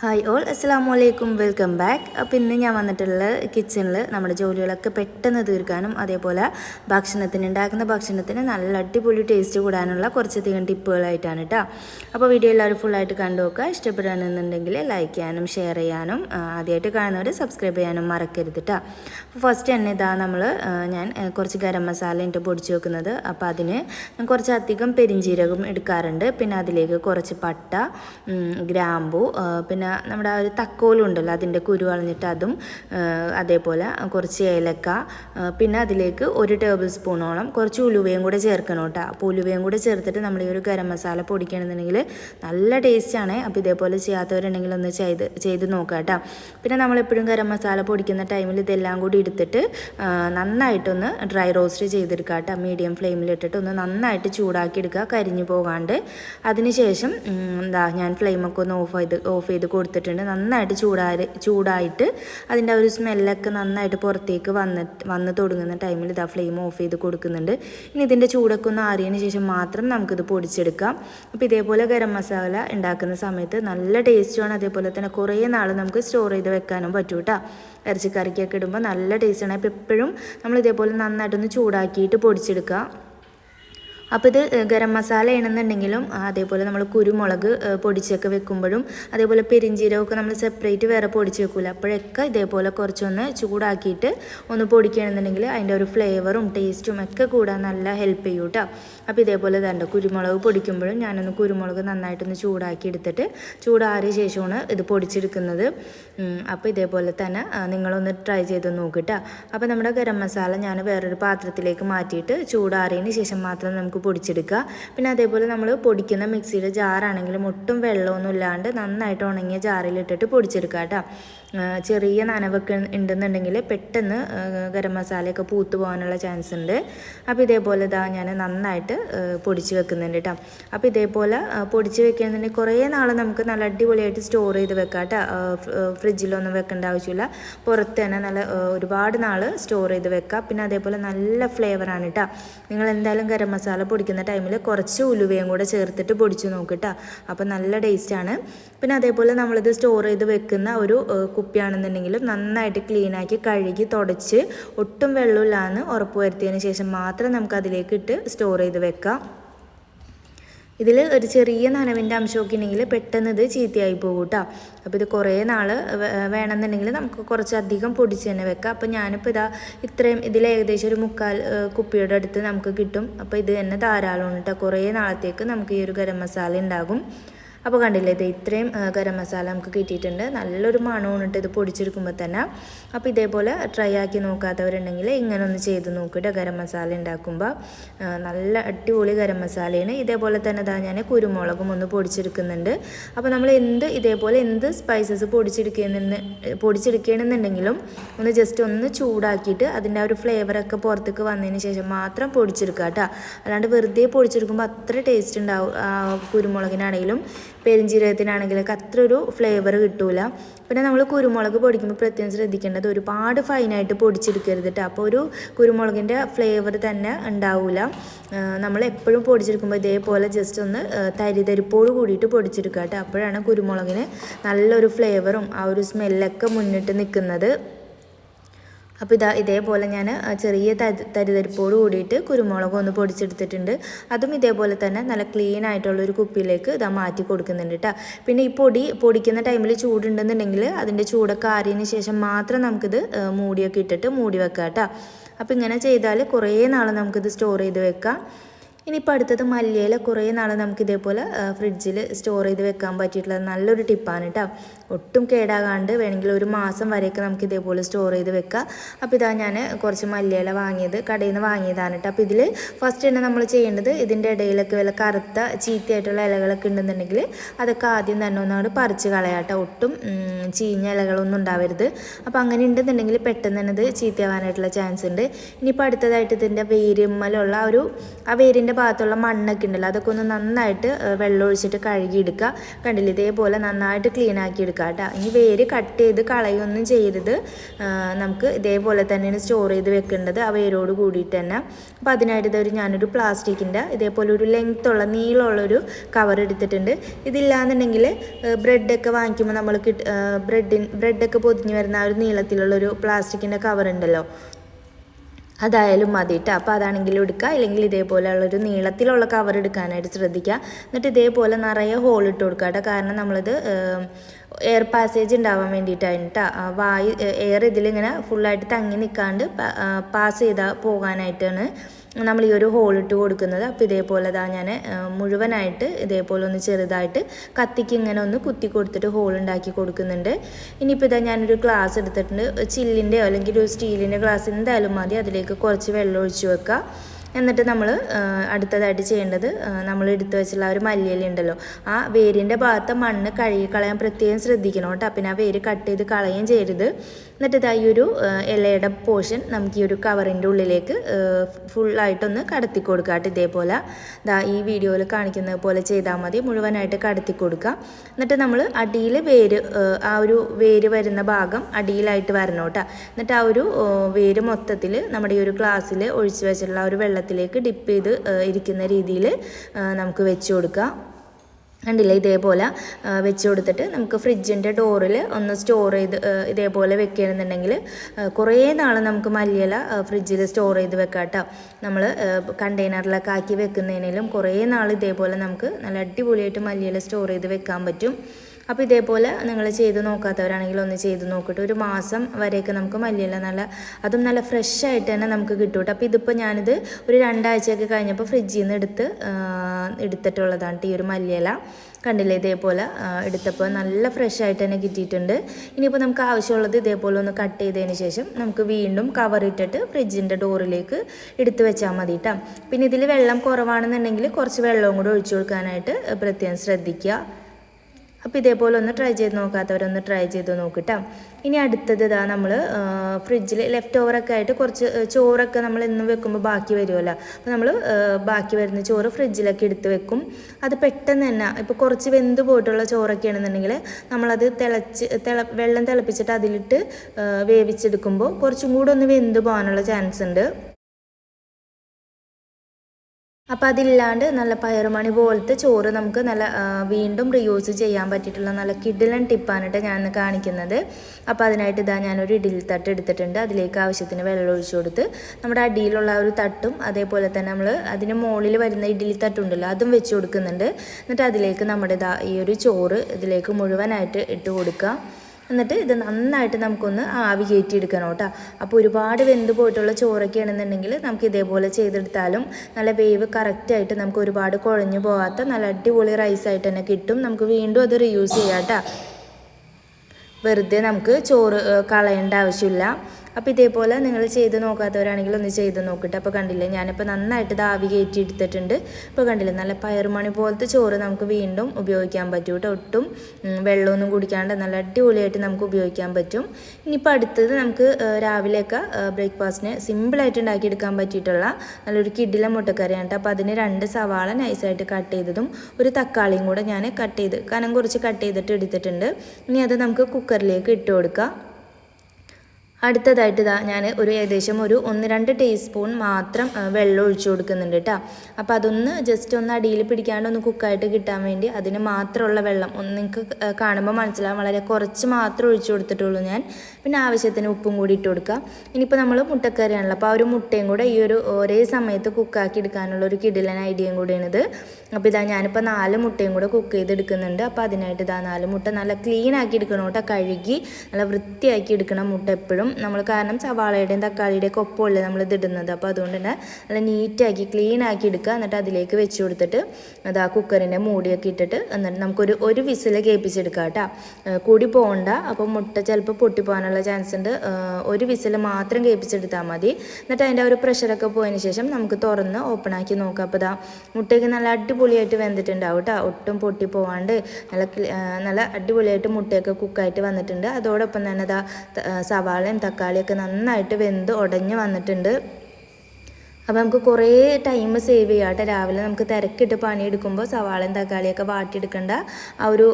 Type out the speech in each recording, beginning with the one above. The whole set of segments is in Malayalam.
ഹായ് ഓൾ അസ്സാം അലൈക്കും വെൽക്കം ബാക്ക് അപ്പോൾ ഇന്ന് ഞാൻ വന്നിട്ടുള്ള കിച്ചണിൽ നമ്മുടെ ജോലികളൊക്കെ പെട്ടെന്ന് തീർക്കാനും അതേപോലെ ഭക്ഷണത്തിന് ഉണ്ടാക്കുന്ന ഭക്ഷണത്തിന് നല്ല അടിപൊളി ടേസ്റ്റ് കൂടാനുള്ള കുറച്ചധികം ടിപ്പുകളായിട്ടാണ് കേട്ടോ അപ്പോൾ വീഡിയോ എല്ലാവരും ഫുള്ളായിട്ട് കണ്ടു നോക്കുക. ഇഷ്ടപ്പെടുകയാണെന്നുണ്ടെങ്കിൽ ലൈക്ക് ചെയ്യാനും ഷെയർ ചെയ്യാനും ആദ്യമായിട്ട് കാണുന്നവർ സബ്സ്ക്രൈബ് ചെയ്യാനും മറക്കരുത് കേട്ടോ അപ്പോൾ ഫസ്റ്റ് തന്നെ ഇതാ നമ്മൾ ഞാൻ കുറച്ച് ഗരം മസാല ഇട്ട് പൊടിച്ച് വെക്കുന്നത്. അപ്പോൾ അതിന് ഞാൻ കുറച്ച് അധികം പെരിഞ്ജീരകം എടുക്കാറുണ്ട്. പിന്നെ അതിലേക്ക് കുറച്ച് പട്ട ഗ്രാമ്പു ആ, നമ്മുടെ ആ ഒരു തക്കോലുണ്ടല്ലോ അതിന്റെ കുരു കളഞ്ഞിട്ട് അതും അതേപോലെ കുറച്ച് ഏലക്ക പിന്നെ അതിലേക്ക് ഒരു ടേബിൾ സ്പൂണോളം കുറച്ച് ഉലുവയും കൂടെ ചേർക്കണം കേട്ടോ. അപ്പോൾ ഉലുവയും കൂടെ ചേർത്തിട്ട് നമ്മൾ ഈ ഒരു ഗരം മസാല പൊടിക്കണമെന്നുണ്ടെങ്കിൽ നല്ല ടേസ്റ്റാണ് അപ്പോൾ ഇതേപോലെ ചെയ്യാത്തവരുണ്ടെങ്കിൽ ഒന്ന് ചെയ്ത് ചെയ്ത് നോക്കുക കേട്ടോ. പിന്നെ നമ്മളെപ്പോഴും ഗരം മസാല പൊടിക്കുന്ന ടൈമിൽ ഇതെല്ലാം കൂടി എടുത്തിട്ട് നന്നായിട്ടൊന്ന് ഡ്രൈ റോസ്റ്റ് ചെയ്തെടുക്കുക കേട്ടോ. മീഡിയം ഫ്ലെയിമിലിട്ടിട്ട് ഒന്ന് നന്നായിട്ട് ചൂടാക്കി എടുക്കുക കരിഞ്ഞു പോകാണ്ട്. അതിനുശേഷം എന്താ ഞാൻ ഫ്ലെയിമൊക്കെ ഒന്ന് ഓഫ് ചെയ്ത് ഓഫ് ചെയ്ത് കൊടുത്തിട്ടുണ്ട്. നന്നായിട്ട് ചൂടാ ചൂടായിട്ട് അതിന്റെ ഒരു സ്മെല്ലൊക്കെ നന്നായിട്ട് പുറത്തേക്ക് വന്ന് വന്ന് തുടങ്ങുന്ന ടൈമിൽ ഇതാ ഫ്ലെയിം ഓഫ് ചെയ്ത് കൊടുക്കുന്നുണ്ട്. ഇനി ഇതിന്റെ ചൂടൊക്കെ ഒന്ന് ആറിയതിന് ശേഷം മാത്രം നമുക്കിത് പൊടിച്ചെടുക്കാം. അപ്പോൾ ഇതേപോലെ ഗരം മസാല ഉണ്ടാക്കുന്ന സമയത്ത് നല്ല ടേസ്റ്റുമാണ്. അതേപോലെ തന്നെ കുറേ നാൾ നമുക്ക് സ്റ്റോർ ചെയ്ത് വെക്കാനും പറ്റും കേട്ടോ. ഇറച്ചിക്കറിക്കൊക്കെ ഇടുമ്പോൾ നല്ല ടേസ്റ്റാണ്. അപ്പോൾ എപ്പോഴും നമ്മൾ ഇതേപോലെ നന്നായിട്ടൊന്ന് ചൂടാക്കിയിട്ട് പൊടിച്ചെടുക്കുക. അപ്പോൾ ഇത് ഗരം മസാല ആണെന്നുണ്ടെങ്കിലും അതേപോലെ നമ്മൾ കുരുമുളക് പൊടിച്ചൊക്കെ വെക്കുമ്പോഴും അതേപോലെ പെരിഞ്ചീരകമൊക്കെ നമ്മൾ സെപ്പറേറ്റ് വേറെ പൊടിച്ച് വെക്കില്ല അപ്പോഴൊക്കെ ഇതേപോലെ കുറച്ചൊന്ന് ചൂടാക്കിയിട്ട് ഒന്ന് പൊടിക്കുകയാണെന്നുണ്ടെങ്കിൽ അതിന്റെ ഒരു ഫ്ലേവറും ടേസ്റ്റും ഒക്കെ കൂടാൻ നല്ല ഹെൽപ്പ് ചെയ്യും കേട്ടോ അപ്പോൾ ഇതേപോലെ തന്നെ കുരുമുളക് പൊടിക്കുമ്പോഴും ഞാനൊന്ന് കുരുമുളക് നന്നായിട്ടൊന്ന് ചൂടാക്കി എടുത്തിട്ട് ചൂടാറിയ ശേഷമാണ് ഇത് പൊടിച്ചെടുക്കുന്നത്. അപ്പോൾ ഇതേപോലെ തന്നെ നിങ്ങളൊന്ന് ട്രൈ ചെയ്ത് നോക്കിട്ടോ അപ്പോൾ നമ്മുടെ ഗരം മസാല ഞാൻ വേറൊരു പാത്രത്തിലേക്ക് മാറ്റിയിട്ട് ചൂടാറിയതിന് ശേഷം മാത്രം നമുക്ക് പൊടിച്ചെടുക്കുക. പിന്നെ അതേപോലെ നമ്മൾ പൊടിക്കുന്ന മിക്സിയുടെ ജാറാണെങ്കിലും ഒട്ടും വെള്ളമൊന്നും ഇല്ലാണ്ട് നന്നായിട്ട് ഉണങ്ങിയ ജാറിലിട്ടിട്ട് പൊടിച്ചെടുക്കുക കേട്ടോ. ചെറിയ നനവൊക്കെ ഉണ്ടെന്നുണ്ടെങ്കിൽ പെട്ടെന്ന് ഗരം മസാലയൊക്കെ പൂത്തു പോകാനുള്ള ചാൻസ് ഉണ്ട്. അപ്പോൾ ഇതേപോലെ ഇതാ ഞാൻ നന്നായിട്ട് പൊടിച്ച് വെക്കുന്നുണ്ട് കേട്ടോ അപ്പോൾ ഇതേപോലെ പൊടിച്ച് വെക്കുന്നുണ്ടെങ്കിൽ കുറേ നാൾ നമുക്ക് നല്ല അടിപൊളിയായിട്ട് സ്റ്റോർ ചെയ്ത് വെക്കാം കേട്ടോ ഫ്രിഡ്ജിലൊന്നും വെക്കേണ്ട ആവശ്യമില്ല. പുറത്ത് തന്നെ നല്ല ഒരുപാട് നാൾ സ്റ്റോർ ചെയ്ത് വെക്കാം. പിന്നെ അതേപോലെ നല്ല ഫ്ലേവറാണ് കേട്ടോ നിങ്ങൾ എന്തായാലും ഗരം മസാല പൊടിക്കുന്ന ടൈമിൽ കുറച്ച് ഉലുവയും കൂടെ ചേർത്തിട്ട് പൊടിച്ച് നോക്കിട്ടോ അപ്പോൾ നല്ല ടേസ്റ്റാണ് പിന്നെ അതേപോലെ നമ്മളിത് സ്റ്റോർ ചെയ്ത് വെക്കുന്ന ഒരു കുപ്പിയാണെന്നുണ്ടെങ്കിലും നന്നായിട്ട് ക്ലീനാക്കി കഴുകി തുടച്ച് ഒട്ടും വെള്ളമില്ലാന്ന് ഉറപ്പ് വരുത്തിയതിന് ശേഷം മാത്രം നമുക്ക് അതിലേക്ക് ഇട്ട് സ്റ്റോർ ചെയ്ത് വെക്കാം. ഇതിൽ ഒരു ചെറിയ നനവിന്റെ അംശമൊക്കെ ഉണ്ടെങ്കിൽ പെട്ടെന്ന് ഇത് ചീത്തയായി പോകും കേട്ടോ അപ്പോൾ ഇത് കുറേ നാൾ വേണമെന്നുണ്ടെങ്കിൽ നമുക്ക് കുറച്ചധികം പൊടിച്ച് തന്നെ വെക്കാം. അപ്പോൾ ഞാനിപ്പോൾ ഇതാ ഇത്രയും ഇതിൽ ഏകദേശം ഒരു മുക്കാൽ കുപ്പിയുടെ അടുത്ത് നമുക്ക് കിട്ടും. അപ്പോൾ ഇത് തന്നെ ധാരാളമാണ് കേട്ടോ കുറേ നാളത്തേക്ക് നമുക്ക് ഈ ഒരു ഗരം മസാല ഉണ്ടാകും. അപ്പോൾ കണ്ടില്ലേ ഇത് ഇത്രയും ഗരം മസാല നമുക്ക് കിട്ടിയിട്ടുണ്ട്. നല്ലൊരു മണമാണ് ഇത് പൊടിച്ചെടുക്കുമ്പോൾ തന്നെ. അപ്പോൾ ഇതേപോലെ ട്രൈ ആക്കി നോക്കാത്തവരുണ്ടെങ്കിൽ ഇങ്ങനെ ഒന്ന് ചെയ്ത് നോക്കിയിട്ട് ഗരം മസാല ഉണ്ടാക്കുമ്പോൾ നല്ല അടിപൊളി ഗരം മസാലയാണ്. ഇതേപോലെ തന്നെ ഇതാ ഞാൻ കുരുമുളകും ഒന്ന് പൊടിച്ചെടുക്കുന്നുണ്ട്. അപ്പോൾ നമ്മൾ എന്ത് ഇതേപോലെ എന്ത് സ്പൈസസ് പൊടിച്ചെടുക്കുന്ന പൊടിച്ചെടുക്കണമെന്നുണ്ടെങ്കിലും ഒന്ന് ജസ്റ്റ് ഒന്ന് ചൂടാക്കിയിട്ട് അതിന്റെ ആ ഒരു ഫ്ലേവറൊക്കെ പുറത്തേക്ക് വന്നതിന് ശേഷം മാത്രം പൊടിച്ചെടുക്കുക കേട്ടോ അല്ലാണ്ട് വെറുതെ പൊടിച്ചെടുക്കുമ്പോൾ അത്ര ടേസ്റ്റ് ഉണ്ടാവും കുരുമുളകിനാണെങ്കിലും പെരിഞ്ജീരകത്തിനാണെങ്കിലൊക്കെ അത്ര ഒരു ഫ്ലേവർ കിട്ടൂല. പിന്നെ നമ്മൾ കുരുമുളക് പൊടിക്കുമ്പോൾ പ്രത്യേകം ശ്രദ്ധിക്കേണ്ടത് ഒരുപാട് ഫൈനായിട്ട് പൊടിച്ചെടുക്കരുത് കേട്ടോ അപ്പോൾ ഒരു കുരുമുളകിന്റെ ഫ്ലേവർ തന്നെ ഉണ്ടാവില്ല നമ്മൾ എപ്പോഴും പൊടിച്ചെടുക്കുമ്പോൾ ഇതേപോലെ ജസ്റ്റ് ഒന്ന് തരി തരിതരിപ്പോട് കൂടിയിട്ട് പൊടിച്ചെടുക്കുക കേട്ടോ അപ്പോഴാണ് കുരുമുളകിന് നല്ലൊരു ഫ്ലേവറും ആ ഒരു സ്മെല്ലൊക്കെ മുന്നിട്ട് നിൽക്കുന്നത് അപ്പോൾ ഇതാ ഇതേപോലെ ഞാൻ ചെറിയ തരി തരിതരിപ്പോട് കൂടിയിട്ട് കുരുമുളക് ഒന്ന് പൊടിച്ചെടുത്തിട്ടുണ്ട്. അതും ഇതേപോലെ തന്നെ നല്ല ക്ലീൻ ആയിട്ടുള്ള ഒരു കുപ്പിയിലേക്ക് ഇതാ മാറ്റി കൊടുക്കുന്നുണ്ട് കേട്ടോ പിന്നെ ഈ പൊടി പൊടിക്കുന്ന ടൈമിൽ ചൂടുണ്ടെന്നുണ്ടെങ്കിൽ അതിന്റെ ചൂടൊക്കെ ആറിയതിന് ശേഷം മാത്രം നമുക്കിത് മൂടിയൊക്കെ ഇട്ടിട്ട് മൂടി വെക്കാം കേട്ടോ അപ്പോൾ ഇങ്ങനെ ചെയ്താൽ കുറേ നാൾ നമുക്കിത് സ്റ്റോർ ചെയ്ത് വെക്കാം. ഇനിയിപ്പോൾ അടുത്തത് മല്ലിയില കുറേ നാൾ നമുക്ക് ഇതേപോലെ ഫ്രിഡ്ജിൽ സ്റ്റോർ ചെയ്ത് വെക്കാൻ പറ്റിയിട്ടുള്ള നല്ലൊരു ടിപ്പാണ് കേട്ടോ ഒട്ടും കേടാകാണ്ട് വേണമെങ്കിൽ ഒരു മാസം വരെയൊക്കെ നമുക്ക് ഇതേപോലെ സ്റ്റോർ ചെയ്ത് വെക്കാം. അപ്പോൾ ഇതാ ഞാൻ കുറച്ച് മല്ലിയില വാങ്ങിയത് കടയിൽ നിന്ന് വാങ്ങിയതാണ് കേട്ടോ. അപ്പോൾ ഇതിൽ ഫസ്റ്റ് തന്നെ നമ്മൾ ചെയ്യേണ്ടത് ഇതിന്റെ ഇടയിലൊക്കെ വല്ല കറുത്ത ചീത്തയായിട്ടുള്ള ഇലകളൊക്കെ ഉണ്ടെന്നുണ്ടെങ്കിൽ അതൊക്കെ ആദ്യം തന്നെ ഒന്നാണ് പറിച്ച് കളയാട്ടോ ഒട്ടും ചീഞ്ഞ ഇലകളൊന്നും ഉണ്ടാവരുത്. അപ്പോൾ അങ്ങനെ ഉണ്ടെന്നുണ്ടെങ്കിൽ പെട്ടെന്ന് തന്നെ ഇത് ചീത്തയാവാനായിട്ടുള്ള ചാൻസ് ഉണ്ട്. ഇനിയിപ്പോൾ അടുത്തതായിട്ട് ഇതിന്റെ വേരുമ്മലുള്ള ഒരു ആ വേരിന്റെ ഭാഗത്തുള്ള മണ്ണൊക്കെ ഉണ്ടല്ലോ അതൊക്കെ ഒന്ന് നന്നായിട്ട് വെള്ളം ഒഴിച്ചിട്ട് കഴുകിയെടുക്കുക. കണ്ടില്ല? ഇതേപോലെ നന്നായിട്ട് ക്ലീൻ ആക്കി എടുക്കുക കേട്ടോ ഇനി വേര് കട്ട് ചെയ്ത് കളയൊന്നും ചെയ്യരുത്. നമുക്ക് ഇതേപോലെ തന്നെയാണ് സ്റ്റോർ ചെയ്ത് വെക്കേണ്ടത് ആ വേരോട് കൂടിയിട്ട് തന്നെ. അപ്പോൾ അതിനായിട്ട് ഇതൊരു ഞാനൊരു പ്ലാസ്റ്റിക്കിന്റെ ഇതേപോലെ ഒരു ലെങ്ത് ഉള്ള നീളമുള്ളൊരു കവർ എടുത്തിട്ടുണ്ട്. ഇതില്ലാന്നുണ്ടെങ്കിൽ ബ്രെഡൊക്കെ വാങ്ങിക്കുമ്പോൾ നമ്മൾ കിട്ട ബ്രെഡിൻ ബ്രെഡൊക്കെ പൊതിഞ്ഞ് വരുന്ന ആ ഒരു നീളത്തിലുള്ളൊരു പ്ലാസ്റ്റിക്കിന്റെ കവർ ഉണ്ടല്ലോ. അതായാലും മതി കേട്ടോ അപ്പോൾ അതാണെങ്കിലും എടുക്കുക അല്ലെങ്കിൽ ഇതേപോലെയുള്ളൊരു നീളത്തിലുള്ള കവർ എടുക്കാനായിട്ട് ശ്രദ്ധിക്കുക എന്നിട്ട് ഇതേപോലെ നിറയെ ഹോൾ ഇട്ട് കൊടുക്കുക കേട്ടോ കാരണം നമ്മളിത് എയർ പാസേജ് ഉണ്ടാവാൻ വേണ്ടിയിട്ടാണ് കേട്ടോ വായു എയർ ഇതിലിങ്ങനെ ഫുള്ളായിട്ട് തങ്ങി നിൽക്കാണ്ട് പാസ് ചെയ്താൽ പോകാനായിട്ടാണ് നമ്മൾ ഈ ഒരു ഹോൾ ഇട്ട് കൊടുക്കുന്നത്. അപ്പോൾ ഇതേപോലെ ഇതാ ഞാൻ മുഴുവനായിട്ട് ഇതേപോലെ ഒന്ന് ചെറുതായിട്ട് കത്തിക്ക് ഇങ്ങനെ ഒന്ന് കുത്തി കൊടുത്തിട്ട് ഹോൾ ഉണ്ടാക്കി കൊടുക്കുന്നുണ്ട്. ഇനിയിപ്പോൾ ഇതാ ഞാനൊരു ഗ്ലാസ് എടുത്തിട്ടുണ്ട്. ചില്ലിന്റെയോ അല്ലെങ്കിൽ ഒരു സ്റ്റീലിന്റെ ഗ്ലാസ് എന്തായാലും മതി. അതിലേക്ക് കുറച്ച് വെള്ളം ഒഴിച്ച് വെക്കുക എന്നിട്ട് നമ്മൾ അടുത്തതായിട്ട് ചെയ്യേണ്ടത് നമ്മൾ എടുത്തു വെച്ചുള്ള ആ ഒരു മല്ലിയില ഉണ്ടല്ലോ. ആ വേരിന്റെ ഭാഗത്ത് മണ്ണ് കഴുകി കളയാൻ പ്രത്യേകം ശ്രദ്ധിക്കണം കേട്ടോ. പിന്നെ ആ വേര് കട്ട് ചെയ്ത് കളയുകയും ചെയ്യരുത്. എന്നിട്ട് ഒരു ഇലയുടെ പോർഷൻ നമുക്ക് ഈ ഒരു കവറിന്റെ ഉള്ളിലേക്ക് ഫുള്ളായിട്ടൊന്ന് കടത്തി കൊടുക്കുക കേട്ടോ ഇതേപോലെ. ദാ ഈ വീഡിയോയിൽ കാണിക്കുന്നത് പോലെ ചെയ്താൽ മതി. മുഴുവനായിട്ട് കടത്തി കൊടുക്കുക. എന്നിട്ട് നമ്മൾ അടിയിൽ വേര് ആ ഒരു വേര് വരുന്ന ഭാഗം അടിയിലായിട്ട് വരണം കേട്ടോ. എന്നിട്ട് ആ ഒരു വേര് മൊത്തത്തിൽ നമ്മുടെ ഈ ഒരു ഗ്ലാസ്സിൽ ഒഴിച്ച് വെച്ചിട്ടുള്ള ആ ഒരു വെള്ളത്തിലേക്ക് ഡിപ്പ് ചെയ്ത് ഇരിക്കുന്ന രീതിയിൽ നമുക്ക് വെച്ച് കൊടുക്കാം കണ്ടില്ലേ? ഇതേപോലെ വെച്ച് കൊടുത്തിട്ട് നമുക്ക് ഫ്രിഡ്ജിന്റെ ഡോറിൽ ഒന്ന് സ്റ്റോർ ചെയ്ത് ഇതേപോലെ വെക്കുകയാണെന്നുണ്ടെങ്കിൽ കുറേ നാൾ നമുക്ക് മല്ലിയില ഫ്രിഡ്ജിൽ സ്റ്റോർ ചെയ്ത് വെക്കാം കേട്ടോ നമ്മൾ കണ്ടെയ്നറിലൊക്കെ ആക്കി വെക്കുന്നതിനും കുറേ നാൾ ഇതേപോലെ നമുക്ക് നല്ല അടിപൊളിയായിട്ട് മല്ലിയില സ്റ്റോർ ചെയ്ത് വെക്കാൻ പറ്റും. അപ്പോൾ ഇതേപോലെ നിങ്ങൾ ചെയ്ത് നോക്കാത്തവരാണെങ്കിൽ ഒന്ന് ചെയ്ത് നോക്കിയിട്ട് ഒരു മാസം വരെയൊക്കെ നമുക്ക് മല്ലിയില നല്ല അതും നല്ല ഫ്രഷ് ആയിട്ട് തന്നെ നമുക്ക് കേട്ടോ അപ്പോൾ ഇതിപ്പോൾ ഞാനിത് ഒരു രണ്ടാഴ്ചയൊക്കെ കഴിഞ്ഞപ്പോൾ ഫ്രിഡ്ജിൽ നിന്ന് എടുത്ത് എടുത്തിട്ടുള്ളതാണ് ഈ ഒരു മല്ലിയില. കണ്ടില്ലേ? ഇതേപോലെ എടുത്തപ്പോൾ നല്ല ഫ്രഷ് ആയിട്ട് തന്നെ കിട്ടിയിട്ടുണ്ട്. ഇനിയിപ്പോൾ നമുക്ക് ആവശ്യമുള്ളത് ഇതേപോലെ ഒന്ന് കട്ട് ചെയ്തതിന് ശേഷം നമുക്ക് വീണ്ടും കവർ ഇട്ടിട്ട് ഫ്രിഡ്ജിന്റെ ഡോറിലേക്ക് എടുത്ത് വെച്ചാൽ മതി കേട്ടോ പിന്നെ ഇതിൽ വെള്ളം കുറവാണെന്നുണ്ടെങ്കിൽ കുറച്ച് വെള്ളവും കൂടെ ഒഴിച്ചു കൊടുക്കാനായിട്ട് പ്രത്യേകം ശ്രദ്ധിക്കുക. അപ്പോൾ ഇതേപോലെ ഒന്ന് ട്രൈ ചെയ്ത് നോക്കാത്തവരൊന്ന് ട്രൈ ചെയ്ത് നോക്കിട്ടോ. ഇനി അടുത്തത് ഇതാ നമ്മൾ ഫ്രിഡ്ജിൽ ലെഫ്റ്റ് ഓവറൊക്കെ ആയിട്ട് കുറച്ച് ചോറൊക്കെ നമ്മൾ ഇന്ന് വെക്കുമ്പോൾ ബാക്കി വരുമല്ലോ അപ്പോൾ നമ്മൾ ബാക്കി വരുന്ന ചോറ് ഫ്രിഡ്ജിലൊക്കെ എടുത്ത് വെക്കും. അത് പെട്ടെന്ന് തന്നെ ഇപ്പോൾ കുറച്ച് വെന്ത് പോയിട്ടുള്ള ചോറൊക്കെ ആണെന്നുണ്ടെങ്കിൽ നമ്മളത് തിളച്ച് തിള വെള്ളം തിളപ്പിച്ചിട്ട് അതിലിട്ട് വേവിച്ചെടുക്കുമ്പോൾ കുറച്ചും കൂടെ ഒന്ന് വെന്ത് പോകാനുള്ള ചാൻസ് ഉണ്ട്. അപ്പോൾ അതില്ലാണ്ട് നല്ല പയറുമണി പോലത്തെ ചോറ് നമുക്ക് നല്ല വീണ്ടും റിയൂസ് ചെയ്യാൻ പറ്റിയിട്ടുള്ള നല്ല കിഡിലൻ ടിപ്പാണ് ഞാൻ കാണിക്കുന്നത്. അപ്പോൾ അതിനായിട്ട് ഇതാ ഞാനൊരു ഇഡിൽ തട്ട് എടുത്തിട്ടുണ്ട്. അതിലേക്ക് ആവശ്യത്തിന് വെള്ളം ഒഴിച്ചു കൊടുത്ത് നമ്മുടെ അടിയിലുള്ള ഒരു തട്ടും അതേപോലെ തന്നെ നമ്മൾ അതിന് മുകളിൽ വരുന്ന ഇഡ്ഡലി തട്ടുണ്ടല്ലോ അതും വെച്ച് കൊടുക്കുന്നുണ്ട്. എന്നിട്ട് അതിലേക്ക് നമ്മുടെ ഈ ഒരു ചോറ് ഇതിലേക്ക് മുഴുവനായിട്ട് ഇട്ട് കൊടുക്കുക. എന്നിട്ട് ഇത് നന്നായിട്ട് നമുക്കൊന്ന് ആവി കയറ്റിയെടുക്കണം കേട്ടോ. അപ്പോൾ ഒരുപാട് വെന്ത് പോയിട്ടുള്ള ചോറൊക്കെ ആണെന്നുണ്ടെങ്കിൽ നമുക്ക് ഇതേപോലെ ചെയ്തെടുത്താലും നല്ല വേവ് കറക്റ്റായിട്ട് നമുക്ക് ഒരുപാട് കുഴഞ്ഞു പോകാത്ത നല്ല അടിപൊളി റൈസായിട്ട് തന്നെ കിട്ടും. നമുക്ക് വീണ്ടും അത് റീയൂസ് ചെയ്യാം കേട്ടോ. വെറുതെ നമുക്ക് ചോറ് കളയേണ്ട ആവശ്യമില്ല. അപ്പോൾ ഇതേപോലെ നിങ്ങൾ ചെയ്ത് നോക്കാത്തവരാണെങ്കിൽ ഒന്ന് ചെയ്ത് നോക്കിയിട്ട് അപ്പോൾ കണ്ടില്ലേ ഞാനിപ്പോൾ നന്നായിട്ട് ഇത് ആവി കയറ്റി എടുത്തിട്ടുണ്ട്. ഇപ്പോൾ കണ്ടില്ലേ നല്ല പയറുമണി പോലത്തെ ചോറ് നമുക്ക് വീണ്ടും ഉപയോഗിക്കാൻ പറ്റും കേട്ടോ ഒട്ടും വെള്ളമൊന്നും കുടിക്കാണ്ട് നല്ല അടിപൊളിയായിട്ട് നമുക്ക് ഉപയോഗിക്കാൻ പറ്റും. ഇനിയിപ്പോൾ അടുത്തത് നമുക്ക് രാവിലെയൊക്കെ ബ്രേക്ക്ഫാസ്റ്റിന് സിമ്പിളായിട്ട് ഉണ്ടാക്കിയെടുക്കാൻ പറ്റിയിട്ടുള്ള നല്ലൊരു കിഡില മുട്ടക്കറിയാണ് കേട്ടോ അപ്പോൾ അതിന് രണ്ട് സവാള നൈസായിട്ട് കട്ട് ചെയ്തതും ഒരു തക്കാളിയും കൂടെ ഞാൻ കട്ട് ചെയ്ത് കനം കുറച്ച് കട്ട് ചെയ്തിട്ട് എടുത്തിട്ടുണ്ട്. ഇനി അത് നമുക്ക് കുക്കറിലേക്ക് ഇട്ട് കൊടുക്കാം. അടുത്തതായിട്ട് ഇതാ ഞാൻ ഒരു ഏകദേശം ഒരു ഒന്ന് രണ്ട് ടീസ്പൂൺ മാത്രം വെള്ളം ഒഴിച്ചു കൊടുക്കുന്നുണ്ട് കേട്ടോ അപ്പോൾ അതൊന്ന് ജസ്റ്റ് ഒന്ന് അടിയിൽ പിടിക്കാണ്ട് ഒന്ന് കുക്കായിട്ട് കിട്ടാൻ വേണ്ടി അതിന് മാത്രമുള്ള വെള്ളം ഒന്ന് നിങ്ങൾക്ക് കാണുമ്പോൾ മനസ്സിലാവും. വളരെ കുറച്ച് മാത്രം ഒഴിച്ചു കൊടുത്തിട്ടുള്ളൂ ഞാൻ. പിന്നെ ആവശ്യത്തിന് ഉപ്പും കൂടി ഇട്ട് കൊടുക്കുക ഇനിയിപ്പോൾ നമ്മൾ മുട്ടക്കറിയാണല്ലോ. അപ്പോൾ ആ ഒരു മുട്ടയും കൂടെ ഈ ഒരു ഒരേ സമയത്ത് കുക്കാക്കി എടുക്കാനുള്ള ഒരു കിടിലൻ ഐഡിയയും കൂടിയാണിത്. അപ്പോൾ ഇതാ ഞാനിപ്പോൾ നാല് മുട്ടയും കൂടെ കുക്ക് ചെയ്തെടുക്കുന്നുണ്ട് അപ്പോൾ അതിനായിട്ട് ഇതാ നാല് മുട്ട നല്ല ക്ലീൻ ആക്കി എടുക്കണം കേട്ടോ കഴുകി നല്ല വൃത്തിയാക്കി എടുക്കണം മുട്ട എപ്പോഴും. നമ്മൾ കാരണം സവാളയുടെയും തക്കാളിയുടെയും ഒക്കെ ഒപ്പമല്ലേ ഇത് ഇടുന്നത്. അപ്പോൾ അതുകൊണ്ട് തന്നെ നല്ല നീറ്റാക്കി ക്ലീൻ ആക്കി എടുക്കുക. എന്നിട്ട് അതിലേക്ക് വെച്ച് കൊടുത്തിട്ട് അതാ കുക്കറിന്റെ മൂടിയൊക്കെ ഇട്ടിട്ട് എന്നിട്ട് നമുക്കൊരു ഒരു വിസിൽ കേൾപ്പിച്ചെടുക്കാം കേട്ടോ. കൂടി പോകണ്ട. അപ്പോൾ മുട്ട ചിലപ്പോൾ പൊട്ടിപ്പോകാനുള്ള ചാൻസ് ഉണ്ട്. ഒരു വിസിൽ മാത്രം കേൾപ്പിച്ചെടുത്താൽ മതി. എന്നിട്ട് അതിന്റെ ഒരു പ്രഷറൊക്കെ പോയതിന് ശേഷം നമുക്ക് തുറന്ന് ഓപ്പൺ ആക്കി നോക്കാം. അപ്പോൾ ഇതാ മുട്ടയൊക്കെ നല്ല അടിപൊളിയായിട്ട് വെന്തിട്ടുണ്ടാവും കേട്ടോ. ഒട്ടും പൊട്ടി പോകാണ്ട് നല്ല നല്ല അടിപൊളിയായിട്ട് മുട്ടയൊക്കെ കുക്കായിട്ട് വന്നിട്ടുണ്ട്. അതോടൊപ്പം തന്നെ ഇതാ സവാളയും തക്കാളിയൊക്കെ നന്നായിട്ട് വെന്ത് ഉടഞ്ഞ് വന്നിട്ടുണ്ട്. അപ്പോൾ നമുക്ക് കുറേ ടൈം സേവ് ചെയ്യാം. കേട്ടോ രാവിലെ നമുക്ക് തിരക്കിട്ട് പണിയെടുക്കുമ്പോൾ സവാളയും തക്കാളിയൊക്കെ വാട്ടിയെടുക്കേണ്ട. ആ ഒരു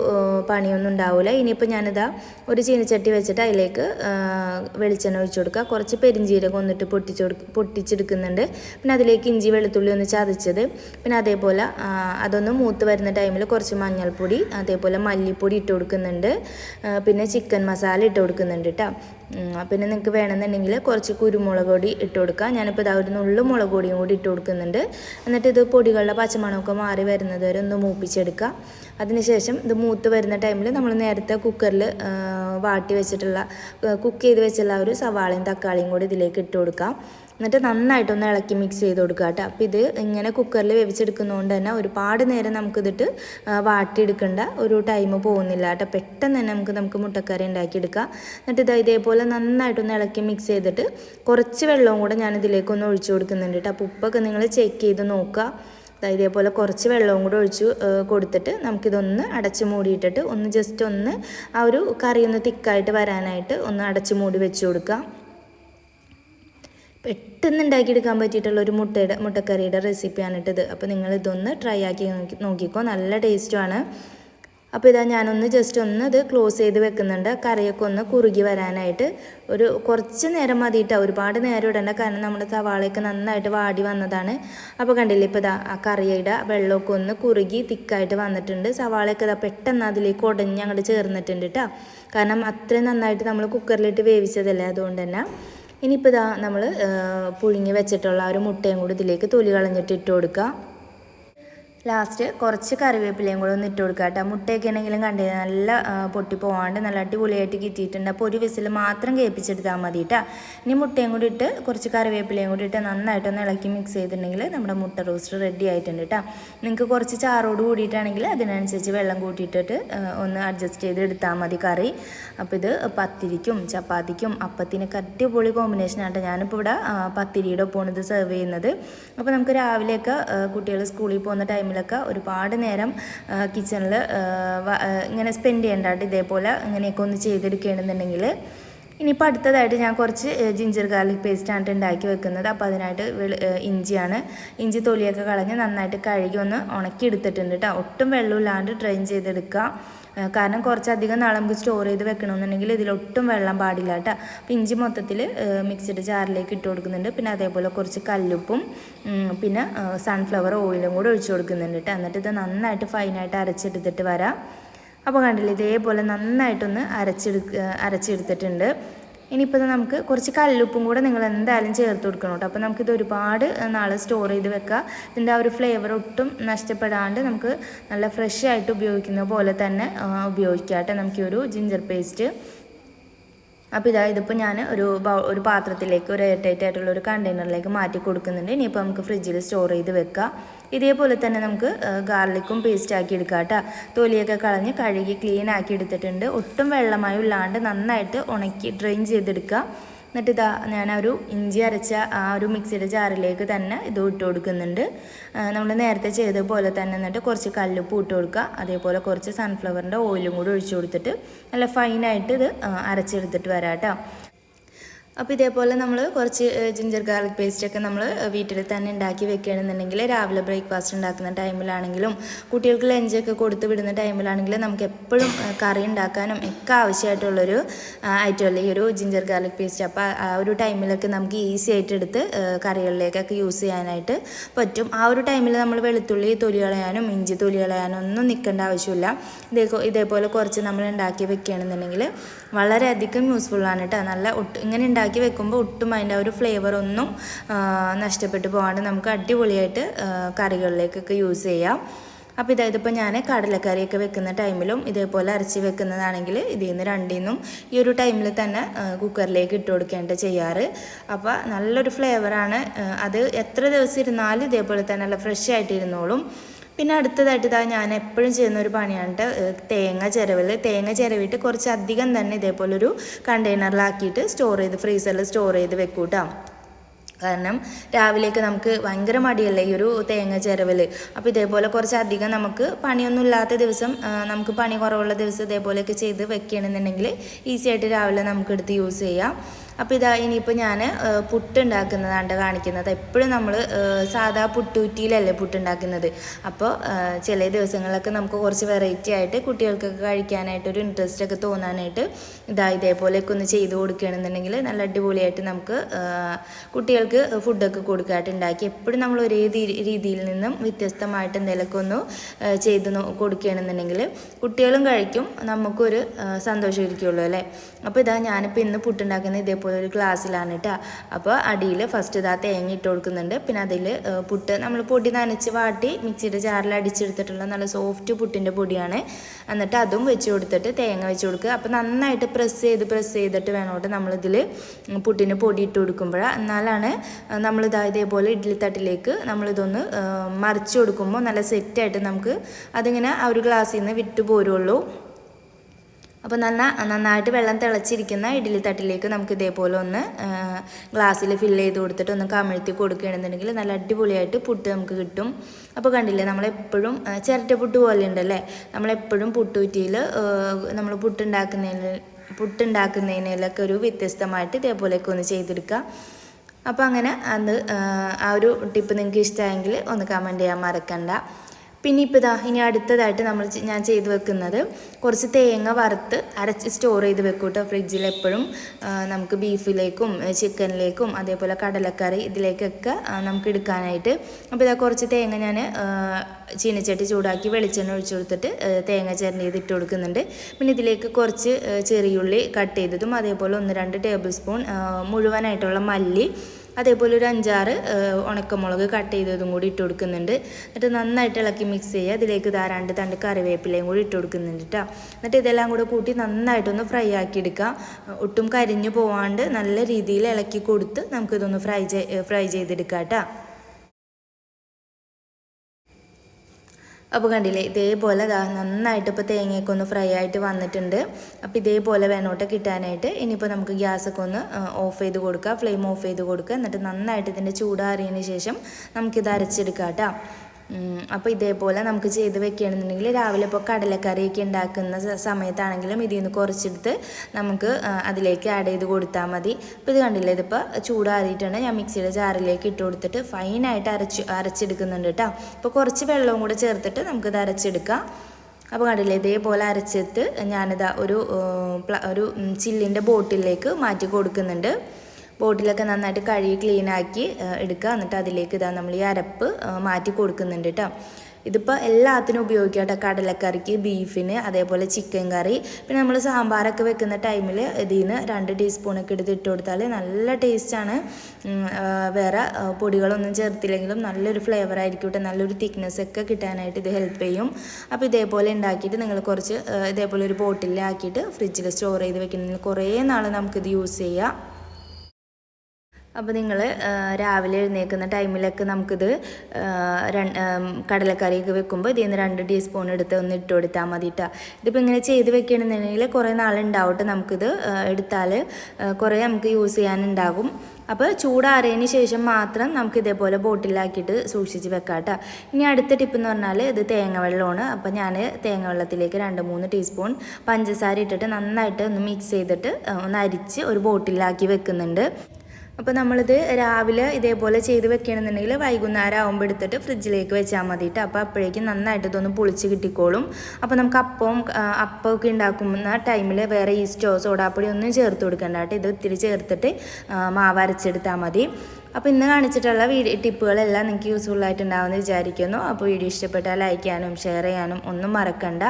പണിയൊന്നും ഉണ്ടാവില്ല ഇനിയിപ്പോൾ ഞാനിതാ ഒരു ചീനച്ചട്ടി വെച്ചിട്ട് അതിലേക്ക് വെളിച്ചെണ്ണ ഒഴിച്ചു കൊടുക്കുക. കുറച്ച് പെരിഞ്ചീരകം ഒന്നിട്ട് പൊട്ടിച്ച് കൊടു പൊട്ടിച്ചെടുക്കുന്നുണ്ട്. പിന്നെ അതിലേക്ക് ഇഞ്ചി വെളുത്തുള്ളി ഒന്ന് ചതച്ചത്. പിന്നെ അതേപോലെ അതൊന്ന് മൂത്ത് വരുന്ന ടൈമിൽ കുറച്ച് മഞ്ഞൾപ്പൊടി അതേപോലെ മല്ലിപ്പൊടി ഇട്ട് കൊടുക്കുന്നുണ്ട്. പിന്നെ ചിക്കൻ മസാല ഇട്ട് കൊടുക്കുന്നുണ്ട് കേട്ടോ. പിന്നെ നിങ്ങൾക്ക് വേണമെന്നുണ്ടെങ്കിൽ കുറച്ച് കുരുമുളക് പൊടി ഇട്ട് കൊടുക്കുക ഞാനിപ്പോൾ ഇതാ ഒരു നുള്ളു മുളക് പൊടിയും കൂടി ഇട്ട് കൊടുക്കുന്നുണ്ട്. എന്നിട്ട് ഇത് പൊടികളുടെ പച്ചമണമൊക്കെ മാറി വരുന്നത് വരെ ഒന്ന് മൂപ്പിച്ചെടുക്കുക അതിനുശേഷം ഇത് മൂത്ത് വരുന്ന ടൈമിൽ നമ്മൾ നേരത്തെ കുക്കറിൽ വാട്ടി വെച്ചിട്ടുള്ള കുക്ക് ചെയ്ത് വെച്ചുള്ള ഒരു സവാളയും തക്കാളിയും കൂടി ഇതിലേക്ക് ഇട്ട് കൊടുക്കാം. എന്നിട്ട് നന്നായിട്ടൊന്ന് ഇളക്കി മിക്സ് ചെയ്ത് കൊടുക്കുക കേട്ടോ. അപ്പോൾ ഇത് ഇങ്ങനെ കുക്കറിൽ വെവിച്ചെടുക്കുന്നതുകൊണ്ട് തന്നെ ഒരുപാട് നേരം നമുക്കിതിട്ട് വാട്ടിയെടുക്കേണ്ട. ഒരു ടൈം പോകുന്നില്ല കേട്ടോ. പെട്ടെന്ന് തന്നെ നമുക്ക് നമുക്ക് മുട്ടക്കറി ഉണ്ടാക്കിയെടുക്കാം. എന്നിട്ട് ഇത് ഇതേപോലെ നന്നായിട്ടൊന്ന് ഇളക്കി മിക്സ് ചെയ്തിട്ട് കുറച്ച് വെള്ളവും കൂടെ ഞാൻ ഇതിലേക്കൊന്ന് ഒഴിച്ചു കൊടുക്കുന്നുണ്ട് കേട്ടോ. അപ്പോൾ ഉപ്പൊക്കെ നിങ്ങൾ ചെക്ക് ചെയ്ത് നോക്കുക. ഇതേപോലെ കുറച്ച് വെള്ളവും കൂടെ ഒഴിച്ച് കൊടുത്തിട്ട് നമുക്കിതൊന്ന് അടച്ച് മൂടിയിട്ടിട്ട് ഒന്ന് ജസ്റ്റ് ഒന്ന് ആ ഒരു കറി ഒന്ന് തിക്കായിട്ട് വരാനായിട്ട് ഒന്ന് അടച്ച് മൂടി വെച്ച് കൊടുക്കുക. പെട്ടെന്ന് ഉണ്ടാക്കിയെടുക്കാൻ പറ്റിയിട്ടുള്ള ഒരു മുട്ടയുടെ മുട്ടക്കറിയുടെ റെസിപ്പിയാണ് ഇട്ടത് അപ്പോൾ നിങ്ങൾ ഇതൊന്ന് ട്രൈ ആക്കി നോക്കി നോക്കിക്കോ. നല്ല ടേസ്റ്റുമാണ് അപ്പോൾ ഇതാ ഞാനൊന്ന് ജസ്റ്റ് ഒന്ന് ഇത് ക്ലോസ് ചെയ്ത് വെക്കുന്നുണ്ട്. കറിയൊക്കെ ഒന്ന് കുറുകി വരാനായിട്ട്. ഒരു കുറച്ച് നേരം മതിയിട്ടോ ഒരുപാട് നേരം ഇടണ്ട. കാരണം നമ്മുടെ സവാളയൊക്കെ നന്നായിട്ട് വാടി വന്നതാണ്. അപ്പോൾ കണ്ടില്ലേ ഇപ്പോൾ ഇതാ ആ കറിയുടെ വെള്ളമൊക്കെ ഒന്ന് കുറുകി തിക്കായിട്ട് വന്നിട്ടുണ്ട്. സവാളയൊക്കെ ഇതാ പെട്ടെന്ന് അതിലേക്ക് ഉടഞ്ഞ് അങ്ങോട്ട് ചേർന്നിട്ടുണ്ട് കേട്ടോ കാരണം അത്രയും നന്നായിട്ട് നമ്മൾ കുക്കറിലിട്ട് വേവിച്ചതല്ലേ അതുകൊണ്ട് തന്നെ. ഇനിയിപ്പോൾ ഇതാ നമ്മൾ പുഴുങ്ങി വെച്ചിട്ടുള്ള ഒരു മുട്ടയും കൂടി ഇതിലേക്ക് തൊലി കളഞ്ഞിട്ട് ഇട്ട് കൊടുക്കുക ലാസ്റ്റ് കുറച്ച് കറിവേപ്പിലയും കൂടെ ഒന്ന് ഇട്ട് കൊടുക്കുക കേട്ടോ. മുട്ടയൊക്കെ ആണെങ്കിലും കണ്ടേ നല്ല പൊട്ടി പോവാണ്ട് നല്ല അടിപൊളിയായിട്ട് കിട്ടിയിട്ടുണ്ട്. അപ്പോൾ ഒരു വിസിൽ മാത്രം കേൾപ്പിച്ചെടുത്താൽ മതി കേട്ടോ. ഇനി മുട്ടയും കൂടി ഇട്ട് കുറച്ച് കറിവേപ്പിലയും കൂടി ഇട്ട് നന്നായിട്ടൊന്ന് ഇളക്കി മിക്സ് ചെയ്തിട്ടുണ്ടെങ്കിൽ നമ്മുടെ മുട്ട റോസ്റ്റ് റെഡി ആയിട്ടുണ്ട് കേട്ടോ. നിങ്ങൾക്ക് കുറച്ച് ചാറോട് കൂടിയിട്ടാണെങ്കിൽ അതിനനുസരിച്ച് വെള്ളം കൂട്ടിയിട്ടിട്ട് ഒന്ന് അഡ്ജസ്റ്റ് ചെയ്ത് എടുത്താൽ മതി കറി. അപ്പോൾ ഇത് പത്തിരിക്കും ചപ്പാത്തിക്കും അപ്പത്തിനൊക്കെ അടിപൊളി കോമ്പിനേഷനാണ് ഞാനിപ്പോൾ ഇവിടെ പത്തിരിയുടെ ഒപ്പമാണ് ഇത് സെർവ് ചെയ്യുന്നത്. അപ്പോൾ നമുക്ക് രാവിലെയൊക്കെ കുട്ടികൾ സ്കൂളിൽ പോകുന്ന ടൈമിലൊക്കെ ഒരുപാട് നേരം കിച്ചണിൽ ഇങ്ങനെ സ്പെൻഡ് ചെയ്യേണ്ടതായിട്ട് ഇതേപോലെ ഇങ്ങനെയൊക്കെ ഒന്ന് ചെയ്തെടുക്കുകയാണെന്നുണ്ടെങ്കിൽ ഇനിയിപ്പോൾ അടുത്തതായിട്ട് ഞാൻ കുറച്ച് ജിഞ്ചർ ഗാർലിക് പേസ്റ്റാണ് ഉണ്ടാക്കി വെക്കുന്നത്. അപ്പോൾ അതിനായിട്ട് ഇഞ്ചിയാണ്. ഇഞ്ചി തൊലിയൊക്കെ കളഞ്ഞ് നന്നായിട്ട് കഴുകി ഒന്ന് ഉണക്കി എടുത്തിട്ടുണ്ട് കേട്ടോ ഒട്ടും വെള്ളമില്ലാണ്ട് ഡ്രെയിൻ ചെയ്തെടുക്കുക. കാരണം കുറച്ചധികം നാളെ നമുക്ക് സ്റ്റോർ ചെയ്ത് വെക്കണമെന്നുണ്ടെങ്കിൽ ഇതിലൊട്ടും വെള്ളം പാടില്ല കേട്ടോ. അപ്പം ഇഞ്ചി മൊത്തത്തിൽ മിക്സിഡ് ജാറിലേക്ക് ഇട്ട് കൊടുക്കുന്നുണ്ട്. പിന്നെ അതേപോലെ കുറച്ച് കല്ലുപ്പും പിന്നെ സൺഫ്ലവർ ഓയിലും കൂടെ ഒഴിച്ചു കൊടുക്കുന്നുണ്ട് കേട്ടോ. എന്നിട്ട് ഇത് നന്നായിട്ട് ഫൈനായിട്ട് അരച്ചെടുത്തിട്ട് വരാം. അപ്പോൾ കണ്ടില്ലേ ഇതേപോലെ നന്നായിട്ടൊന്ന് അരച്ചെടുക്ക അരച്ചെടുത്തിട്ടുണ്ട്. ഇനിയിപ്പോൾ ഇത് നമുക്ക് കുറച്ച് കല്ലുപ്പും കൂടെ നിങ്ങൾ എന്തായാലും ചേർത്ത് കൊടുക്കണം കേട്ടോ. അപ്പോൾ നമുക്കിത് ഒരുപാട് നാൾ സ്റ്റോർ ചെയ്ത് വെക്കുക ഇതിന്റെ ആ ഒരു ഫ്ലേവർ ഒട്ടും നഷ്ടപ്പെടാണ്ട് നമുക്ക് നല്ല ഫ്രഷ് ആയിട്ട് ഉപയോഗിക്കുന്ന പോലെ തന്നെ ഉപയോഗിക്കാം കേട്ടോ നമുക്ക് ഒരു ജിഞ്ചർ പേസ്റ്റ് അപ്പോൾ ഇതാ ഇതിപ്പോൾ ഞാൻ ഒരു ഒരു പാത്രത്തിലേക്ക് ഒരു എയർ ടൈറ്റ് ആയിട്ടുള്ള ഒരു കണ്ടെയ്നറിലേക്ക് മാറ്റി കൊടുക്കുന്നുണ്ട്. ഇനിയിപ്പോൾ നമുക്ക് ഫ്രിഡ്ജിൽ സ്റ്റോർ ചെയ്ത് വെക്കാം. ഇതേപോലെ തന്നെ നമുക്ക് ഗാർലിക്കും പേസ്റ്റ് ആക്കി എടുക്കാം കേട്ടോ തൊലിയൊക്കെ കളഞ്ഞ് കഴുകി ക്ലീൻ ആക്കി എടുത്തിട്ടുണ്ട്. ഒട്ടും വെള്ളമായി ഇല്ലാണ്ട് നന്നായിട്ട് ഉണക്കി ഡ്രെയിൻ ചെയ്തെടുക്കുക എന്നിട്ട് ഇതാ ഞാൻ ഒരു ഇഞ്ചി അരച്ച ആ ഒരു മിക്സിയുടെ ജാറിലേക്ക് തന്നെ ഇത് ഇട്ട് കൊടുക്കുന്നുണ്ട്. നമ്മൾ നേരത്തെ ചെയ്തതുപോലെ പോലെ തന്നെ എന്നിട്ട് കുറച്ച് കല്ലുപ്പ് ഇട്ട് കൊടുക്കുക. അതേപോലെ കുറച്ച് സൺഫ്ലവറിന്റെ ഓയിലും കൂടി ഒഴിച്ചു കൊടുത്തിട്ട് നല്ല ഫൈനായിട്ട് ഇത് അരച്ചെടുത്തിട്ട് വരാം കേട്ടോ അപ്പോൾ ഇതേപോലെ നമ്മൾ കുറച്ച് ജിഞ്ചർ ഗാർലിക് പേസ്റ്റൊക്കെ നമ്മൾ വീട്ടിൽ തന്നെ ഉണ്ടാക്കി വെക്കുകയാണെന്നുണ്ടെങ്കിൽ രാവിലെ ബ്രേക്ക്ഫാസ്റ്റ് ഉണ്ടാക്കുന്ന ടൈമിലാണെങ്കിലും കുട്ടികൾക്ക് ലഞ്ചൊക്കെ കൊടുത്ത് വിടുന്ന ടൈമിലാണെങ്കിലും നമുക്ക് എപ്പോഴും കറി ഉണ്ടാക്കാനും ഒക്കെ ആവശ്യമായിട്ടുള്ളൊരു ഐറ്റമല്ലേ ഈ ഒരു ജിഞ്ചർ ഗാർലിക് പേസ്റ്റ് അപ്പോൾ ആ ഒരു ടൈമിലൊക്കെ നമുക്ക് ഈസി ആയിട്ട് എടുത്ത് കറികളിലേക്കൊക്കെ യൂസ് ചെയ്യാനായിട്ട് പറ്റും. ആ ഒരു ടൈമിൽ നമ്മൾ വെളുത്തുള്ളി തൊലി കളയാനും ഇഞ്ചി തൊലി കളയാനും ഒന്നും നിൽക്കേണ്ട ആവശ്യമില്ല. ഇതേ ഇതേപോലെ കുറച്ച് നമ്മൾ ഉണ്ടാക്കി വെക്കുകയാണെന്നുണ്ടെങ്കിൽ വളരെയധികം ആണ് കേട്ടോ നല്ല ഒട്ട് ഇങ്ങനെ ഉണ്ടാക്കി വെക്കുമ്പോൾ ഒട്ടും അതിന്റെ ഒരു ഫ്ലേവർ ഒന്നും നഷ്ടപ്പെട്ടു പോകാണ്ട് നമുക്ക് അടിപൊളിയായിട്ട് കറികളിലേക്കൊക്കെ യൂസ് ചെയ്യാം. അപ്പോൾ ഇതായത് ഇപ്പോൾ ഞാൻ കടലക്കറിയൊക്കെ വെക്കുന്ന ടൈമിലും ഇതേപോലെ അരച്ച് വെക്കുന്നതാണെങ്കിൽ ഇതിൽ നിന്ന് രണ്ടിൽ നിന്നും ഈ ഒരു ടൈമിൽ തന്നെ കുക്കറിലേക്ക് ഇട്ട് കൊടുക്കേണ്ട ചെയ്യാറ്. അപ്പോൾ നല്ലൊരു ഫ്ലേവറാണ് അത് എത്ര ദിവസം ഇരുന്നാലും ഇതേപോലെ തന്നെ നല്ല ഫ്രഷ് ആയിട്ട് ഇരുന്നോളും. പിന്നെ അടുത്തതായിട്ട് ഇതാ ഞാൻ എപ്പോഴും ചെയ്യുന്ന ഒരു പണിയാണ് തേങ്ങ ചിരവൽ തേങ്ങ ചിരവിട്ട് കുറച്ച് അധികം തന്നെ ഇതേപോലൊരു കണ്ടെയ്നറിലാക്കിയിട്ട് സ്റ്റോർ ചെയ്ത് ഫ്രീസറിൽ സ്റ്റോർ ചെയ്ത് വെക്കൂട്ടാം. കാരണം രാവിലെയൊക്കെ നമുക്ക് ഭയങ്കര മടിയല്ലേ ഈ ഒരു തേങ്ങ ചിരവൽ അപ്പോൾ ഇതേപോലെ കുറച്ച് അധികം നമുക്ക് പണിയൊന്നും ഇല്ലാത്ത ദിവസം നമുക്ക് പണി കുറവുള്ള ദിവസം ഇതേപോലെയൊക്കെ ചെയ്ത് വെക്കുകയാണെന്നുണ്ടെങ്കിൽ ഈസി ആയിട്ട് രാവിലെ നമുക്ക് എടുത്ത് യൂസ് ചെയ്യാം. അപ്പോൾ ഇതാ ഇനിയിപ്പോൾ ഞാൻ പുട്ടുണ്ടാക്കുന്നതാണ് കാണിക്കുന്നത്. എപ്പോഴും നമ്മൾ സാധാ പുട്ടൂറ്റിയിലല്ലേ പുട്ടുണ്ടാക്കുന്നത്. അപ്പോൾ ചില ദിവസങ്ങളിലൊക്കെ നമുക്ക് കുറച്ച് വെറൈറ്റി ആയിട്ട് കുട്ടികൾക്കൊക്കെ കഴിക്കാനായിട്ട് ഒരു ഇൻട്രസ്റ്റ് ഒക്കെ തോന്നാനായിട്ട് ഇതാ ഇതേപോലെയൊക്കെ ഒന്ന് ചെയ്ത് കൊടുക്കുകയാണെന്നുണ്ടെങ്കിൽ നല്ല അടിപൊളിയായിട്ട് നമുക്ക് കുട്ടികൾക്ക് ഫുഡൊക്കെ കൊടുക്കാനായിട്ട് ഉണ്ടാക്കി എപ്പോഴും നമ്മൾ ഒരേ രീതിയിൽ നിന്നും വ്യത്യസ്തമായിട്ട് എന്തെങ്കിലുമൊക്കെ ഒന്ന് ചെയ്ത് കൊടുക്കുകയാണെന്നുണ്ടെങ്കിൽ കുട്ടികളും കഴിക്കും. നമുക്കൊരു ആ, സന്തോഷം ഇരിക്കുള്ളൂ അല്ലേ? അപ്പോൾ ഇതാ ഞാനിപ്പോൾ ഇന്ന് പുട്ടുണ്ടാക്കുന്നത് ഇതേപോലെ ഒരു ഗ്ലാസ്സിലാണ് കേട്ടോ അപ്പോൾ അടിയിൽ ഫസ്റ്റ് ഇതാ തേങ്ങ ഇട്ട് കൊടുക്കുന്നുണ്ട്. പിന്നെ അതിൽ പുട്ട് നമ്മൾ പൊടി നനച്ച് വാട്ടി മിക്സിയുടെ ജാറിൽ അടിച്ചെടുത്തിട്ടുള്ള നല്ല സോഫ്റ്റ് പുട്ടിന്റെ പൊടിയാണ്. എന്നിട്ട് അതും വെച്ച് കൊടുത്തിട്ട് തേങ്ങ വെച്ച് കൊടുക്കുക. അപ്പോൾ നന്നായിട്ട് പ്രസ് ചെയ്ത് പ്രസ് ചെയ്തിട്ട് വേണോട്ട് നമ്മളിതിൽ പുട്ടിന് പൊടി ഇട്ട് കൊടുക്കുമ്പോൾ എന്നാലാണ് നമ്മളിതാ ഇതേപോലെ ഇഡ്ഡലി തട്ടിലേക്ക് നമ്മളിതൊന്ന് മറിച്ച് കൊടുക്കുമ്പോൾ നല്ല സെറ്റായിട്ട് നമുക്ക് അതിങ്ങനെ ആ ഒരു ഗ്ലാസ്സിൽ നിന്ന് വിട്ടു പോരുള്ളൂ. അപ്പോൾ നന്ന നന്നായിട്ട് വെള്ളം തിളച്ചിരിക്കുന്ന ഇഡ്ഡലി തട്ടിലേക്ക് നമുക്ക് ഇതേപോലെ ഒന്ന് ഗ്ലാസ്സിൽ ഫില്ല് ചെയ്ത് കൊടുത്തിട്ട് ഒന്ന് കമിഴ്ത്തി കൊടുക്കുകയാണെന്നുണ്ടെങ്കിൽ നല്ല അടിപൊളിയായിട്ട് പുട്ട് നമുക്ക് കിട്ടും. അപ്പോൾ കണ്ടില്ലേ നമ്മളെപ്പോഴും ആ, ചിരട്ട പുട്ട് പോലെ ഉണ്ടല്ലേ? നമ്മളെപ്പോഴും പുട്ടുകുറ്റിയിൽ നമ്മൾ പുട്ടുണ്ടാക്കുന്നതിൽ പുട്ടുണ്ടാക്കുന്നതിനൊക്കെ ഒരു വ്യത്യസ്തമായിട്ട് ഇതേപോലെയൊക്കെ ഒന്ന് ചെയ്തെടുക്കുക. അപ്പോൾ അങ്ങനെ അത് ആ ഒരു ടിപ്പ് നിങ്ങൾക്ക് ഇഷ്ടമായെങ്കിൽ ഒന്ന് കമന്റ് ചെയ്യാൻ മറക്കണ്ട. പിന്നെ ഇപ്പോൾ ഇതാ ഇനി അടുത്തതായിട്ട് നമ്മൾ ഞാൻ ചെയ്ത് വെക്കുന്നത് കുറച്ച് തേങ്ങ വറുത്ത് അരച്ച് സ്റ്റോർ ചെയ്ത് വെക്കും കേട്ടോ ഫ്രിഡ്ജിൽ എപ്പോഴും. നമുക്ക് ബീഫിലേക്കും ചിക്കനിലേക്കും അതേപോലെ കടലക്കറി ഇതിലേക്കൊക്കെ നമുക്ക് എടുക്കാനായിട്ട്. അപ്പോൾ ഇതാ കുറച്ച് തേങ്ങ ഞാൻ ചീനച്ചട്ടി ചൂടാക്കി വെളിച്ചെണ്ണ ഒഴിച്ചു കൊടുത്തിട്ട് തേങ്ങ ചിരണ്ടിയത് ഇട്ട് കൊടുക്കുന്നുണ്ട്. പിന്നെ ഇതിലേക്ക് കുറച്ച് ചെറിയുള്ളി കട്ട് ചെയ്തതും അതേപോലെ ഒന്ന് രണ്ട് ടേബിൾ സ്പൂൺ മുഴുവനായിട്ടുള്ള മല്ലി അതേപോലെ ഒരു അഞ്ചാറ് ഉണക്കമുളക് കട്ട് ചെയ്തതും കൂടി ഇട്ട് കൊടുക്കുന്നുണ്ട്. എന്നിട്ട് നന്നായിട്ട് ഇളക്കി മിക്സ് ചെയ്യുക. അതിലേക്ക് ധാരാണ്ട് രണ്ട് തണ്ട് കറിവേപ്പിലയും കൂടി ഇട്ട് കൊടുക്കുന്നുണ്ട് കേട്ടോ എന്നിട്ട് ഇതെല്ലാം കൂടെ കൂട്ടി നന്നായിട്ടൊന്ന് ഫ്രൈ ആക്കി എടുക്കുക ഒട്ടും കരിഞ്ഞു പോവാണ്ട് നല്ല രീതിയിൽ ഇളക്കി കൊടുത്ത് നമുക്കിതൊന്ന് ഫ്രൈ ഫ്രൈ ചെയ്തെടുക്കാം കേട്ടോ അപ്പോൾ കണ്ടില്ലേ ഇതേപോലെ നന്നായിട്ട് ഇപ്പോൾ തേങ്ങയൊക്കെ ഒന്ന് ഫ്രൈ ആയിട്ട് വന്നിട്ടുണ്ട്. അപ്പോൾ ഇതേപോലെ വേണോട്ടെ കിട്ടാനായിട്ട്. ഇനിയിപ്പോൾ നമുക്ക് ഗ്യാസൊക്കെ ഒന്ന് ഓഫ് ചെയ്ത് കൊടുക്കുക ഫ്ലെയിം ഓഫ് ചെയ്ത് കൊടുക്കുക എന്നിട്ട് നന്നായിട്ട് ഇതിന്റെ ചൂടാറിയതിന് ശേഷം നമുക്കിത് അരച്ചെടുക്കാം കേട്ടോ. അപ്പോൾ ഇതേപോലെ നമുക്ക് ചെയ്ത് വെക്കുകയാണെന്നുണ്ടെങ്കിൽ രാവിലെ ഇപ്പോൾ കടലക്കറിയൊക്കെ ഉണ്ടാക്കുന്ന സമയത്താണെങ്കിലും ഇതിൽ നിന്ന് കുറച്ചെടുത്ത് നമുക്ക് അതിലേക്ക് ആഡ് ചെയ്ത് കൊടുത്താൽ മതി. അപ്പോൾ ഇത് കണ്ടില്ലേ ഇതിപ്പോൾ ചൂടാറിയിട്ടുണ്ട്. ഞാൻ മിക്സിയുടെ ജാറിലേക്ക് ഇട്ട് കൊടുത്തിട്ട് ഫൈനായിട്ട് അരച്ച് അരച്ചെടുക്കുന്നുണ്ട് കേട്ടോ അപ്പോൾ കുറച്ച് വെള്ളവും കൂടെ ചേർത്തിട്ട് നമുക്കിത് അരച്ചെടുക്കാം. അപ്പോൾ കണ്ടില്ലേ ഇതേപോലെ അരച്ചിട്ട് ഞാനിതാ ഒരു ഒരു ചില്ലിന്റെ ബോട്ടിലേക്ക് മാറ്റി കൊടുക്കുന്നുണ്ട്. ബോട്ടിലൊക്കെ നന്നായിട്ട് കഴുകി ക്ലീൻ ആക്കി എടുക്കുക. എന്നിട്ട് അതിലേക്ക് ഇതാ നമ്മൾ ഈ അരപ്പ് മാറ്റി കൊടുക്കുന്നുണ്ട് കേട്ടോ ഇതിപ്പോൾ എല്ലാത്തിനും ഉപയോഗിക്കാം കേട്ടോ കടലക്കറിക്ക് ബീഫിന് അതേപോലെ ചിക്കൻ കറി. പിന്നെ നമ്മൾ സാമ്പാറൊക്കെ വെക്കുന്ന ടൈമിൽ ഇതിൽ നിന്ന് രണ്ട് ടീസ്പൂണൊക്കെ എടുത്ത് ഇട്ട് കൊടുത്താൽ നല്ല ടേസ്റ്റാണ് വേറെ പൊടികളൊന്നും ചേർത്തില്ലെങ്കിലും നല്ലൊരു ഫ്ലേവർ ആയിരിക്കും കേട്ടോ നല്ലൊരു തിക്നെസ് ഒക്കെ കിട്ടാനായിട്ട് ഇത് ഹെൽപ്പ് ചെയ്യും. അപ്പോൾ ഇതേപോലെ ഉണ്ടാക്കിയിട്ട് നിങ്ങൾ കുറച്ച് ഇതേപോലെ ഒരു ബോട്ടിലാക്കിയിട്ട് ഫ്രിഡ്ജിൽ സ്റ്റോർ ചെയ്ത് വെക്കുന്നതിന് കുറേ നാൾ നമുക്കിത് യൂസ് ചെയ്യാം. അപ്പോൾ നിങ്ങൾ രാവിലെ എഴുന്നേൽക്കുന്ന ടൈമിലൊക്കെ നമുക്കിത് കടലക്കറിയൊക്കെ വെക്കുമ്പോൾ ഇതിൽ നിന്ന് രണ്ട് ടീസ്പൂൺ എടുത്ത് ഒന്ന് ഇട്ട് കൊടുത്താൽ മതി കേട്ടോ ഇതിപ്പോൾ ഇങ്ങനെ ചെയ്ത് വെക്കണമെന്നുണ്ടെങ്കിൽ കുറേ നാളുണ്ടാവട്ടെ നമുക്കിത് എടുത്താൽ കുറേ നമുക്ക് യൂസ് ചെയ്യാനുണ്ടാകും. അപ്പോൾ ചൂടാറിയതിന് ശേഷം മാത്രം നമുക്ക് ഇതേപോലെ ബോട്ടിലാക്കിയിട്ട് സൂക്ഷിച്ച് വെക്കാം കേട്ടോ ഇനി അടുത്ത ടിപ്പ് എന്ന് പറഞ്ഞാൽ ഇത് തേങ്ങ വെള്ളമാണ് അപ്പോൾ ഞാൻ തേങ്ങ വെള്ളത്തിലേക്ക് രണ്ട് മൂന്ന് ടീസ്പൂൺ പഞ്ചസാര ഇട്ടിട്ട് നന്നായിട്ട് ഒന്ന് മിക്സ് ചെയ്തിട്ട് ഒന്ന് അരിച്ച് ഒരു ബോട്ടിലാക്കി വെക്കുന്നുണ്ട്. അപ്പോൾ നമ്മളിത് രാവിലെ ഇതേപോലെ ചെയ്ത് വെക്കണമെന്നുണ്ടെങ്കിൽ വൈകുന്നേരം ആകുമ്പോൾ എടുത്തിട്ട് ഫ്രിഡ്ജിലേക്ക് വെച്ചാൽ മതിയിട്ട് അപ്പോൾ അപ്പോഴേക്കും നന്നായിട്ട് ഇതൊന്ന് പൊളിച്ച് കിട്ടിക്കോളും. അപ്പോൾ നമുക്ക് അപ്പവും അപ്പമൊക്കെ ഉണ്ടാക്കുന്ന ടൈമിൽ വേറെ ഈസ്റ്റോ സോഡാപ്പൊടി ഒന്നും ചേർത്ത് കൊടുക്കണ്ട കേട്ടോ ഇത് ഇത്തിരി ചേർത്തിട്ട് മാവരച്ചെടുത്താൽ മതി. അപ്പോൾ ഇന്ന് കാണിച്ചിട്ടുള്ള വീഡിയോ ടിപ്പുകളെല്ലാം നിങ്ങൾക്ക് യൂസ്ഫുൾ ആയിട്ടുണ്ടാവുമെന്ന് വിചാരിക്കുന്നു. അപ്പോൾ വീഡിയോ ഇഷ്ടപ്പെട്ടാൽ ലൈക്ക് ചെയ്യാനും ഷെയർ ചെയ്യാനും ഒന്നും മറക്കണ്ട.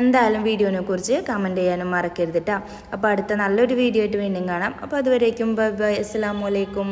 എന്തായാലും വീഡിയോനെ കുറിച്ച് കമന്റ് ചെയ്യാനും മറക്കരുത് അപ്പോൾ അടുത്ത നല്ലൊരു വീഡിയോ ആയിട്ട് വീണ്ടും കാണാം. അപ്പോൾ അതുവരേക്കും ബൈ ബൈ. അസ്സാം വലൈക്കും